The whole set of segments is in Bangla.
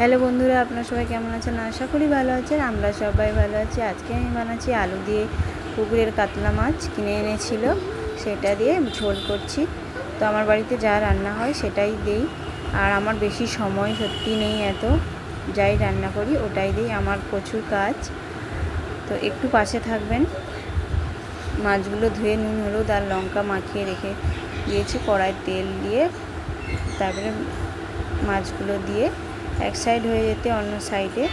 হ্যালো বন্ধুরা, আপনারা সবাই কেমন আছেন? আশা করি ভালো আছেন। আমরা সবাই ভালো আছি। আজকে আমি বানাচ্ছি আলু দিয়ে পুকুরের কাতলা মাছ কিনে এনেছিল। সেটা দিয়ে ঝোল করছি। তো আমার বাড়িতে যা রান্না হয় সেটাই দেই। আর আমার বেশি সময় সত্যি নেই এত। যাই রান্না করি, ওটাই দিই। আমার প্রচুর কাজ। তো একটু পাশে থাকবেন। মাছগুলো ধুয়ে নুন, হলুদ আর লঙ্কা মাখিয়ে রেখে দিয়েছি। কড়াই তেল দিয়ে তারপরে মাছগুলো দিয়ে এক সাইড হয়ে যেতে অন্য সাইডে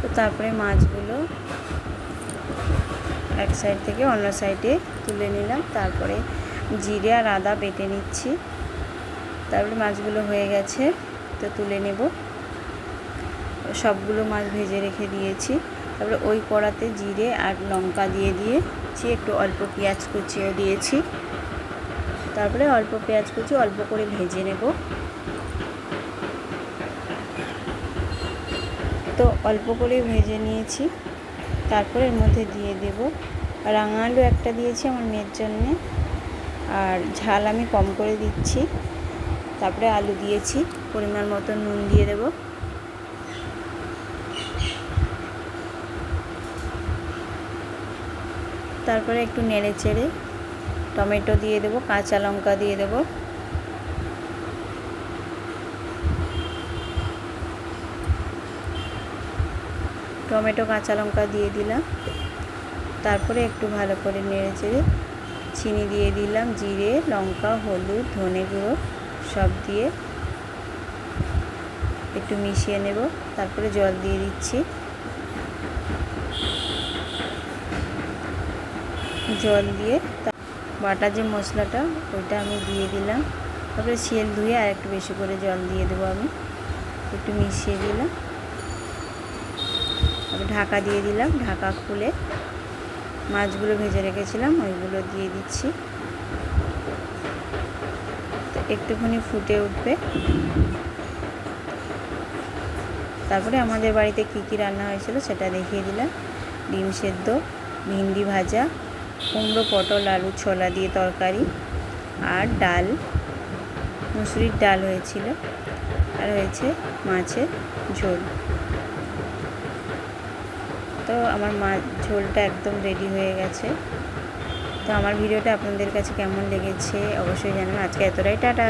তো তারপরে মাছগুলো এক সাইড থেকে অন্য সাইডে তুলে নিলাম। তারপরে জিরে আর আদা বেটে নিচ্ছি। তারপরে মাছগুলো হয়ে গেছে, তো তুলে নেব। সবগুলো মাছ ভেজে রেখে দিয়েছি। তারপরে ওই কড়াতে জিরে আর লঙ্কা দিয়ে দিয়েছি, একটু অল্প পেঁয়াজ কুচিয়ে দিয়েছি। তারপরে অল্প পেঁয়াজ কুচি অল্প করে ভেজে নেব। তো অল্প করে ভেজে নিয়েছি। তারপরে এর মধ্যে দিয়ে দেব রাঙা আলু একটা দিয়েছি আমার মেয়ের জন্যে। আর ঝাল আমি কম করে দিচ্ছি। তারপরে আলু দিয়েছি, পরিমাণ মতো নুন দিয়ে দেব। তারপরে একটু নেড়ে চেড়ে টমেটো দিয়ে দেবো, কাঁচা লঙ্কা দিয়ে দেবো। টমেটো, কাঁচা লঙ্কা দিয়ে দিলাম। তারপরে একটু ভালো করে নেড়ে চেড়ে চিনি দিয়ে দিলাম, জিরে, লঙ্কা, হলুদ, ধনে গুঁড়ো সব দিয়ে। একটু মিশিয়ে নেব, তারপরে জল দিয়ে দিচ্ছি। জল দিয়ে বাটা যে মশলাটা, ওইটা আমি দিয়ে দিলাম। তারপরে শিল ধুয়ে আর একটু বেশি করে জল দিয়ে দেবো আমি। একটু মিশিয়ে দিলাম। ঢাকা দিয়ে দিলাম, ঢাকা খুলে মাছগুলো ভেজে রেখেছিলাম, ওইগুলো দিয়ে দিচ্ছি। একটুখানি ফুটে উঠবে। তারপরে আমাদের বাড়িতে কী কী রান্না হয়েছিল সেটা দেখিয়ে দিলাম। ডিম সেদ্ধ, ভিন্ডি ভাজা, কুমড়ো, পটল, আলু, ছোলা দিয়ে তরকারি আর ডাল। মুসুরির ডাল হয়েছিল আর হয়েছে মাছের ঝোল। তো আমার মা ঝোলটা একদম রেডি হয়ে গেছে। তো আমার ভিডিওটা আপনাদের কাছে কেমন লেগেছে অবশ্যই জানাবেন। আজকে এতটাই, টাটা!